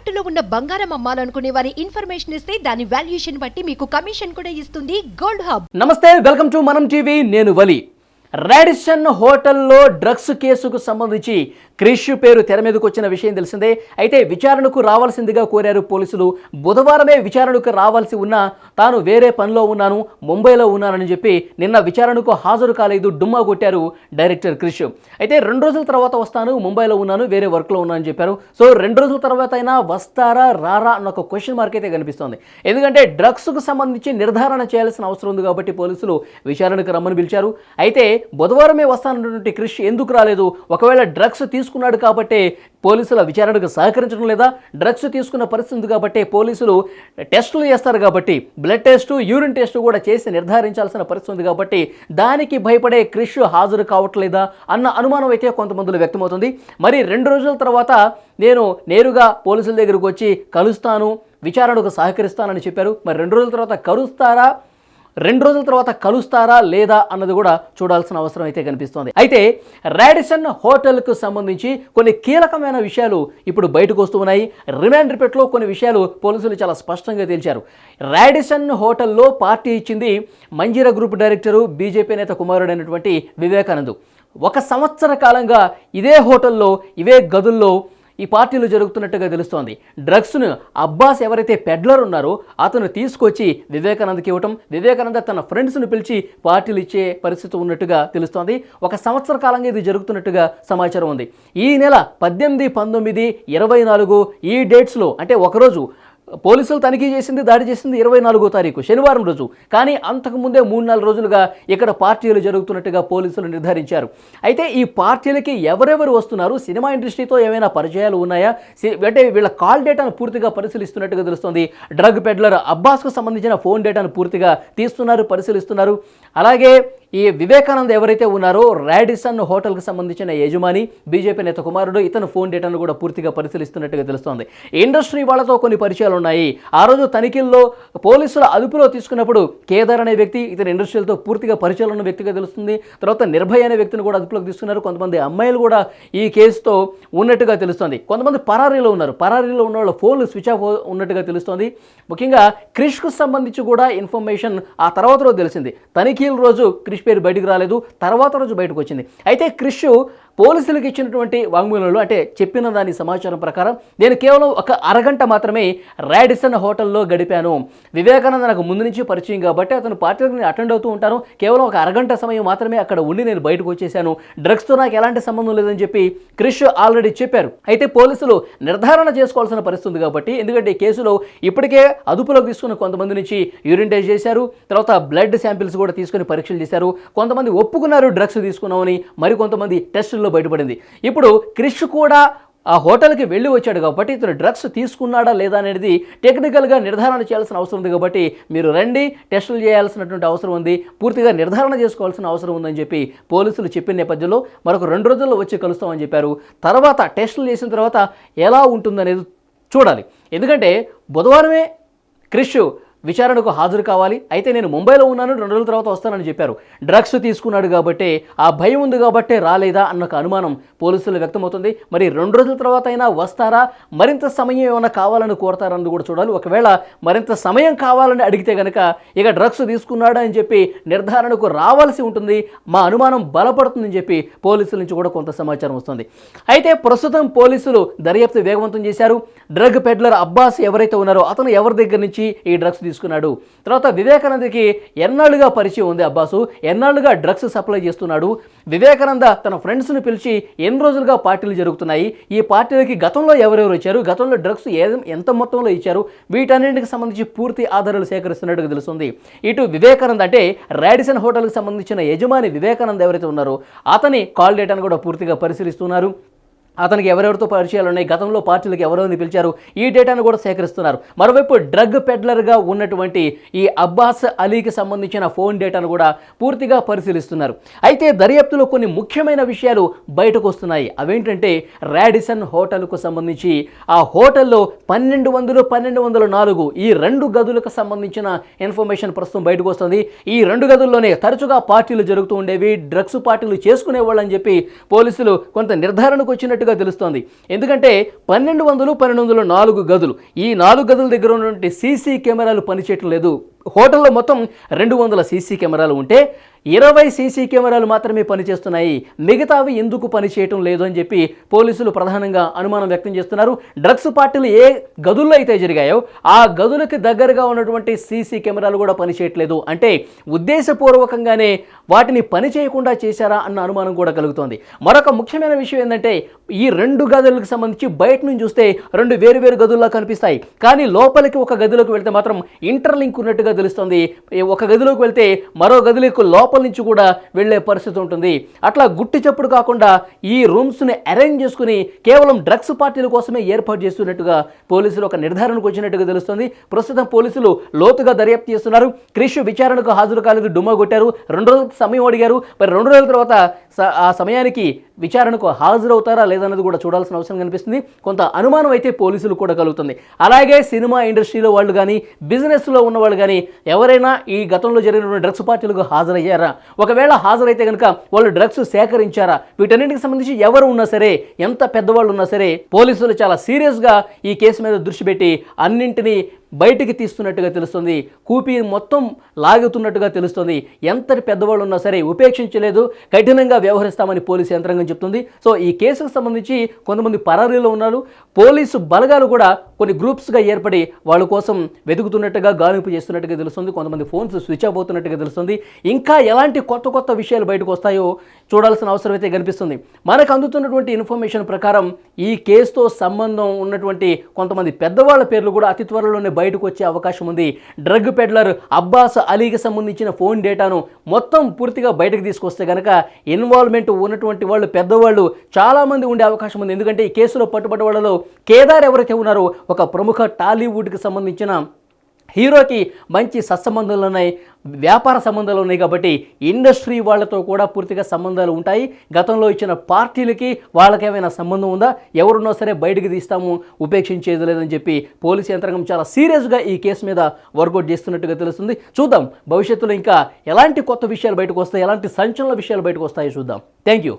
తాకట్టులో ఉన్న బంగారం అమ్మాలనుకునే వారి ఇన్ఫర్మేషన్ ఇస్తే దాని వాల్యుయేషన్ బట్టి మీకు కమిషన్ కూడా ఇస్తుంది గోల్డ్ హబ్. నమస్తే వెల్కమ్ టు మనం టీవీ నేను వలి. రాడిసన్ హోటల్లో డ్రగ్స్ కేసుకు సంబంధించి క్రిష్ పేరు తెర మీదకు వచ్చిన విషయం తెలిసిందే. అయితే విచారణకు రావాల్సిందిగా కోరారు పోలీసులు. బుధవారమే విచారణకు రావాల్సి ఉన్నా తాను వేరే పనిలో ఉన్నాను ముంబైలో ఉన్నానని చెప్పి నిన్న విచారణకు హాజరు కాలేదు డుమ్మా కొట్టారు డైరెక్టర్ క్రిష్. అయితే రెండు రోజుల తర్వాత వస్తాను ముంబైలో ఉన్నాను వేరే వర్క్లో ఉన్నానని చెప్పారు. సో రెండు రోజుల తర్వాత అయినా వస్తారా రారా అన్న ఒక క్వశ్చన్ మార్క్ అయితే కనిపిస్తోంది. ఎందుకంటే డ్రగ్స్కు సంబంధించి నిర్ధారణ చేయాల్సిన అవసరం ఉంది కాబట్టి పోలీసులు విచారణకు రమ్మని పిలిచారు. అయితే బుధవారమే వస్తానన్నటువంటి క్రిష్ ఎందుకు రాలేదు? ఒకవేళ డ్రగ్స్ తీసుకున్నాడు కాబట్టి పోలీసుల విచారణకు సహకరించడం లేదా డ్రగ్స్ తీసుకున్న పరిస్థితి కాబట్టి పోలీసులు టెస్టులు చేస్తారు కాబట్టి బ్లడ్ టెస్ట్ యూరిన్ టెస్ట్ కూడా చేసి నిర్ధారించాల్సిన పరిస్థితి ఉంది కాబట్టి దానికి భయపడే క్రిష్ హాజరు కావట్లేదా అన్న అనుమానం అయితే కొంతమందిలో వ్యక్తమవుతుంది. మరి రెండు రోజుల తర్వాత నేను నేరుగా పోలీసుల దగ్గరకు వచ్చి కలుస్తాను విచారణకు సహకరిస్తానని చెప్పారు. మరి రెండు రోజుల తర్వాత కలుస్తారా రెండు రోజుల తర్వాత కలుస్తారా లేదా అన్నది కూడా చూడాల్సిన అవసరం అయితే కనిపిస్తోంది. అయితే రాడిసన్ హోటల్కు సంబంధించి కొన్ని కీలకమైన విషయాలు ఇప్పుడు బయటకు వస్తూ ఉన్నాయి. రిమాండ్ రిపెట్లో కొన్ని విషయాలు పోలీసులు చాలా స్పష్టంగా తేల్చారు. రాడిసన్ హోటల్లో పార్టీ ఇచ్చింది మంజీరా గ్రూప్ డైరెక్టరు బీజేపీ నేత కుమారుడు అయినటువంటి వివేకానంద్. ఒక సంవత్సర కాలంగా ఇదే హోటల్లో ఇవే గదుల్లో ఈ పార్టీలు జరుగుతున్నట్టుగా తెలుస్తోంది. డ్రగ్స్ను అబ్బాస్ ఎవరైతే పెడ్లర్ ఉన్నారో అతను తీసుకొచ్చి వివేకానందకి ఇవ్వటం వివేకానంద తన ఫ్రెండ్స్ను పిలిచి పార్టీలు ఇచ్చే పరిస్థితి ఉన్నట్టుగా తెలుస్తోంది. ఒక సంవత్సర కాలంగా ఇది జరుగుతున్నట్టుగా సమాచారం ఉంది. ఈ నెల పద్దెనిమిది పంతొమ్మిది ఇరవై నాలుగు ఈ డేట్స్లో అంటే ఒకరోజు పోలీసులు తనిఖీ చేసింది దాడి చేసింది ఇరవై నాలుగో తారీఖు శనివారం రోజు. కానీ అంతకుముందే మూడు నాలుగు రోజులుగా ఇక్కడ పార్టీలు జరుగుతున్నట్టుగా పోలీసులు నిర్ధారించారు. అయితే ఈ పార్టీలకి ఎవరెవరు వస్తున్నారు? సినిమా ఇండస్ట్రీతో ఏమైనా పరిచయాలు ఉన్నాయా? అంటే వీళ్ళ కాల్ డేటాను పూర్తిగా పరిశీలిస్తున్నట్టుగా తెలుస్తుంది. డ్రగ్ పెడ్లర్ అబ్బాస్కు సంబంధించిన ఫోన్ డేటాను పూర్తిగా తీస్తున్నారు పరిశీలిస్తున్నారు. అలాగే ఈ వివేకానంద్ ఎవరైతే ఉన్నారో రాడిసన్ హోటల్కి సంబంధించిన యజమాని బీజేపీ నేత కుమారుడు ఇతను ఫోన్ డేటాను కూడా పూర్తిగా పరిశీలిస్తున్నట్టుగా తెలుస్తోంది. ఇండస్ట్రీ వాళ్ళతో కొన్ని పరిచయాలు ఉన్నాయి. ఆ రోజు తనిఖీల్లో పోలీసుల అదుపులో తీసుకున్నప్పుడు కేదార్ అనే వ్యక్తి ఇతని ఇండస్ట్రీలతో పూర్తిగా పరిచయాలు ఉన్న వ్యక్తిగా తెలుస్తుంది. తర్వాత నిర్భయ అనే వ్యక్తిని కూడా అదుపులోకి తీసుకున్నారు. కొంతమంది అమ్మాయిలు కూడా ఈ కేసుతో ఉన్నట్టుగా తెలుస్తోంది. కొంతమంది పరారీలో ఉన్నారు. పరారీలో ఉన్న వాళ్ళ ఫోన్లు స్విచ్ ఆఫ్ ఉన్నట్టుగా తెలుస్తోంది. ముఖ్యంగా క్రిష్కు సంబంధించి కూడా ఇన్ఫర్మేషన్ ఆ తర్వాత రోజు తెలిసింది. తనిఖీల రోజు క్రిష్ పేరు బయటకు రాలేదు తర్వాత రోజు బయటకు వచ్చింది. అయితే క్రిష్ పోలీసులకు ఇచ్చినటువంటి వాంగ్మూలంలో అంటే చెప్పిన దాని సమాచారం ప్రకారం నేను కేవలం ఒక అరగంట మాత్రమే రాడిసన్ హోటల్లో గడిపాను. వివేకానంద నాకు ముందు నుంచి పరిచయం కాబట్టి అతను పార్టీలకు నేను అటెండ్ అవుతూ ఉంటాను. కేవలం ఒక అరగంట సమయం మాత్రమే అక్కడ ఉండి నేను బయటకు వచ్చేసాను. డ్రగ్స్తో నాకు ఎలాంటి సంబంధం లేదని చెప్పి క్రిష్ ఆల్రెడీ చెప్పారు. అయితే పోలీసులు నిర్ధారణ చేసుకోవాల్సిన పరిస్థితి ఉంది కాబట్టి ఎందుకంటే కేసులో ఇప్పటికే అదుపులోకి తీసుకున్న కొంతమంది నుంచి యూరిన్ టెస్ట్ చేశారు. తర్వాత బ్లడ్ శాంపిల్స్ కూడా తీసుకొని పరీక్షలు చేశారు. కొంతమంది ఒప్పుకున్నారు డ్రగ్స్ తీసుకున్నామని మరి కొంతమంది టెస్టుల్లో బయటపడింది. ఇప్పుడు క్రిష్ కూడా ఆ హోటల్కి వెళ్ళి వచ్చాడు కాబట్టి ఇతను డ్రగ్స్ తీసుకున్నాడా లేదా అనేది టెక్నికల్గా నిర్ధారణ చేయాల్సిన అవసరం ఉంది కాబట్టి మీరు రండి టెస్టులు చేయాల్సినటువంటి అవసరం ఉంది పూర్తిగా నిర్ధారణ చేసుకోవాల్సిన అవసరం ఉందని చెప్పి పోలీసులు చెప్పిన నేపథ్యంలో మరొక రెండు రోజుల్లో వచ్చి కలుస్తామని చెప్పారు. తర్వాత టెస్టులు చేసిన తర్వాత ఎలా ఉంటుందనేది చూడాలి. ఎందుకంటే బుధవారమే క్రిష్ విచారణకు హాజరు కావాలి. అయితే నేను ముంబైలో ఉన్నాను రెండు రోజుల తర్వాత వస్తానని చెప్పారు. డ్రగ్స్ తీసుకున్నాడు కాబట్టి ఆ భయం ఉంది కాబట్టే రాలేదా అన్న ఒక అనుమానం పోలీసులు వ్యక్తమవుతుంది. మరి రెండు రోజుల తర్వాత అయినా వస్తారా? మరింత సమయం ఏమైనా కావాలని కోరతారని కూడా చూడాలి. ఒకవేళ మరింత సమయం కావాలని అడిగితే కనుక ఇక డ్రగ్స్ తీసుకున్నాడా అని చెప్పి నిర్ధారణకు రావాల్సి ఉంటుంది. మా అనుమానం బలపడుతుందని చెప్పి పోలీసుల నుంచి కూడా కొంత సమాచారం వస్తుంది. అయితే ప్రస్తుతం పోలీసులు దర్యాప్తు వేగవంతం చేశారు. డ్రగ్ పెడ్లర్ అబ్బాస్ ఎవరైతే ఉన్నారో అతను ఎవరి దగ్గర నుంచి ఈ డ్రగ్స్ తీసుకున్నాడు. తర్వాత వివేకానందకి ఎన్నాళ్ళుగా పరిచయం ఉంది అబ్బాసు. ఎన్నాళ్ళుగా డ్రగ్స్ సప్లై చేస్తున్నాడు. వివేకానంద తన ఫ్రెండ్స్ని పిలిచి ఎన్ని రోజులుగా పార్టీలు జరుగుతున్నాయి? ఈ పార్టీలకి గతంలో ఎవరెవరు వచ్చారు గతంలో డ్రగ్స్ ఏ ఎంత మొత్తంలో ఇచ్చారు? వీటన్నింటికి సంబంధించి పూర్తి ఆధారాలు సేకరిస్తున్నట్టుగా తెలుస్తుంది. ఇటు వివేకానంద అంటే రాడిసన్ హోటల్కి సంబంధించిన యజమాని వివేకానంద్ ఎవరైతే ఉన్నారో అతని కాల్ డేటాను కూడా పూర్తిగా పరిశీలిస్తున్నారు. అతనికి ఎవరెవరితో పరిచయాలు ఉన్నాయి? గతంలో పార్టీలకు ఎవరెవరిని పిలిచారు? ఈ డేటాను కూడా సేకరిస్తున్నారు. మరోవైపు డ్రగ్ పెడ్లర్గా ఉన్నటువంటి ఈ అబ్బాస్ అలీకి సంబంధించిన ఫోన్ డేటాను కూడా పూర్తిగా పరిశీలిస్తున్నారు. అయితే దర్యాప్తులో కొన్ని ముఖ్యమైన విషయాలు బయటకు వస్తున్నాయి. అవేంటంటే రాడిసన్ హోటల్కు సంబంధించి ఆ హోటల్లో పన్నెండు వందలు పన్నెండు వందల నాలుగు ఈ రెండు గదులకు సంబంధించిన ఇన్ఫర్మేషన్ ప్రస్తుతం బయటకు వస్తుంది. ఈ రెండు గదుల్లోనే తరచుగా పార్టీలు జరుగుతూ ఉండేవి. డ్రగ్స్ పార్టీలు చేసుకునేవాళ్ళని చెప్పి పోలీసులు కొంత నిర్ధారణకు వచ్చినట్టు ఉన్నట్టుగా తెలుస్తోంది. ఎందుకంటే పన్నెండు వందలు పన్నెండు వందలు నాలుగు గదులు. ఈ నాలుగు గదుల దగ్గర ఉన్నటువంటి సీసీ కెమెరాలు పనిచేయటం లేదు హోటల్లో మొత్తం రెండు వందల సీసీ కెమెరాలు ఉంటే ఇరవై సీసీ కెమెరాలు మాత్రమే పనిచేస్తున్నాయి. మిగతావి ఎందుకు పనిచేయటం లేదు అని చెప్పి పోలీసులు ప్రధానంగా అనుమానం వ్యక్తం చేస్తున్నారు. డ్రగ్స్ పార్టీలు ఏ గదుల్లో అయితే జరిగాయో ఆ గదులకి దగ్గరగా ఉన్నటువంటి సీసీ కెమెరాలు కూడా పనిచేయట్లేదు. అంటే ఉద్దేశపూర్వకంగానే వాటిని పని చేయకుండా చేశారా అన్న అనుమానం కూడా కలుగుతోంది. మరొక ముఖ్యమైన విషయం ఏంటంటే ఈ రెండు గదులకు సంబంధించి బయట నుంచి చూస్తే రెండు వేరు వేరు గదుల్లో కనిపిస్తాయి. కానీ లోపలికి ఒక గదిలోకి వెళ్తే మాత్రం ఇంటర్లింక్ ఉన్నట్టుగా తెలుస్తుంది. ఒక గదిలోకి వెళ్తే మరో గదిలోకి లోపల నుంచి కూడా వెళ్ళే పరిస్థితి ఉంటుంది. అట్లా గుట్టి చప్పుడు కాకుండా ఈ రూమ్స్ని అరేంజ్ చేసుకుని కేవలం డ్రగ్స్ పార్టీల కోసమే ఏర్పాటు చేస్తున్నట్టుగా పోలీసులు ఒక నిర్ధారణకు వచ్చినట్టుగా తెలుస్తుంది. ప్రస్తుతం పోలీసులు లోతుగా దర్యాప్తు చేస్తున్నారు. క్రిష్ విచారణకు హాజరు కాలేదు డుమ్మా కొట్టారు. రెండు రోజుల సమయం అడిగారు. మరి రెండు రోజుల తర్వాత ఆ సమయానికి విచారణకు హాజరవుతారా లేదన్నది కూడా చూడాల్సిన అవసరం కనిపిస్తుంది. కొంత అనుమానం అయితే పోలీసులు కూడా కలుగుతుంది. అలాగే సినిమా ఇండస్ట్రీలో వాళ్ళు కానీ బిజినెస్లో ఉన్న వాళ్ళు కానీ ఎవరైనా ఈ గతంలో జరిగిన డ్రగ్స్ పార్టీలకు హాజరయ్యారా? ఒకవేళ హాజరైతే కనుక వాళ్ళు డ్రగ్స్ సేకరించారా? వీటన్నిటికి సంబంధించి ఎవరు ఉన్నా సరే ఎంత పెద్దవాళ్ళు ఉన్నా సరే పోలీసులు చాలా సీరియస్గా ఈ కేసు మీద దృష్టి పెట్టి అన్నింటినీ బయటికి తీస్తున్నట్టుగా తెలుస్తుంది. కూపీ మొత్తం లాగుతున్నట్టుగా తెలుస్తుంది. ఎంతటి పెద్దవాళ్ళు ఉన్నా సరే ఉపేక్షించలేదు. కఠినంగా వ్యవహరిస్తామని పోలీసు యంత్రాంగం చెప్తుంది. సో ఈ కేసుకు సంబంధించి కొంతమంది పరారీలో ఉన్నారు. పోలీసు బలగాలు కూడా కొన్ని గ్రూప్స్గా ఏర్పడి వాళ్ళ కోసం వెతుకుతున్నట్టుగా గాలింపు చేస్తున్నట్టుగా తెలుస్తుంది. కొంతమంది ఫోన్స్ స్విచ్ ఆఫ్ అవుతున్నట్టుగా తెలుస్తుంది. ఇంకా ఎలాంటి కొత్త కొత్త విషయాలు బయటకు వస్తాయో చూడాల్సిన అవసరం అయితే కనిపిస్తుంది. మనకు అందుతున్నటువంటి ఇన్ఫర్మేషన్ ప్రకారం ఈ కేసుతో సంబంధం ఉన్నటువంటి కొంతమంది పెద్దవాళ్ళ పేర్లు కూడా అతి త్వరలోనే బయటకు వచ్చే అవకాశం ఉంది. డ్రగ్ పెడ్లర్ అబ్బాస్ అలీకి సంబంధించిన ఫోన్ డేటాను మొత్తం పూర్తిగా బయటకు తీసుకొస్తే కనుక ఇన్వాల్వ్మెంట్ ఉన్నటువంటి వాళ్ళు పెద్దవాళ్ళు చాలామంది ఉండే అవకాశం ఉంది. ఎందుకంటే ఈ కేసులో పట్టుబడ్డ వాళ్ళలో కేదార్ ఎవరైతే ఉన్నారో ఒక ప్రముఖ టాలీవుడ్కి సంబంధించిన హీరోకి మంచి సత్సంబంధాలు ఉన్నాయి వ్యాపార సంబంధాలు ఉన్నాయి కాబట్టి ఇండస్ట్రీ వాళ్ళతో కూడా పూర్తిగా సంబంధాలు ఉంటాయి. గతంలో ఇచ్చిన పార్టీలకి వాళ్ళకేమైనా సంబంధం ఉందా? ఎవరున్నా సరే బయటకు తీస్తాము ఉపేక్షించేది లేదని చెప్పి పోలీసు యంత్రాంగం చాలా సీరియస్గా ఈ కేసు మీద వర్కౌట్ చేస్తున్నట్టుగా తెలుస్తుంది. చూద్దాం భవిష్యత్తులో ఇంకా ఎలాంటి కొత్త విషయాలు బయటకు వస్తాయి ఎలాంటి సంచలన విషయాలు బయటకు వస్తాయో చూద్దాం. Thank you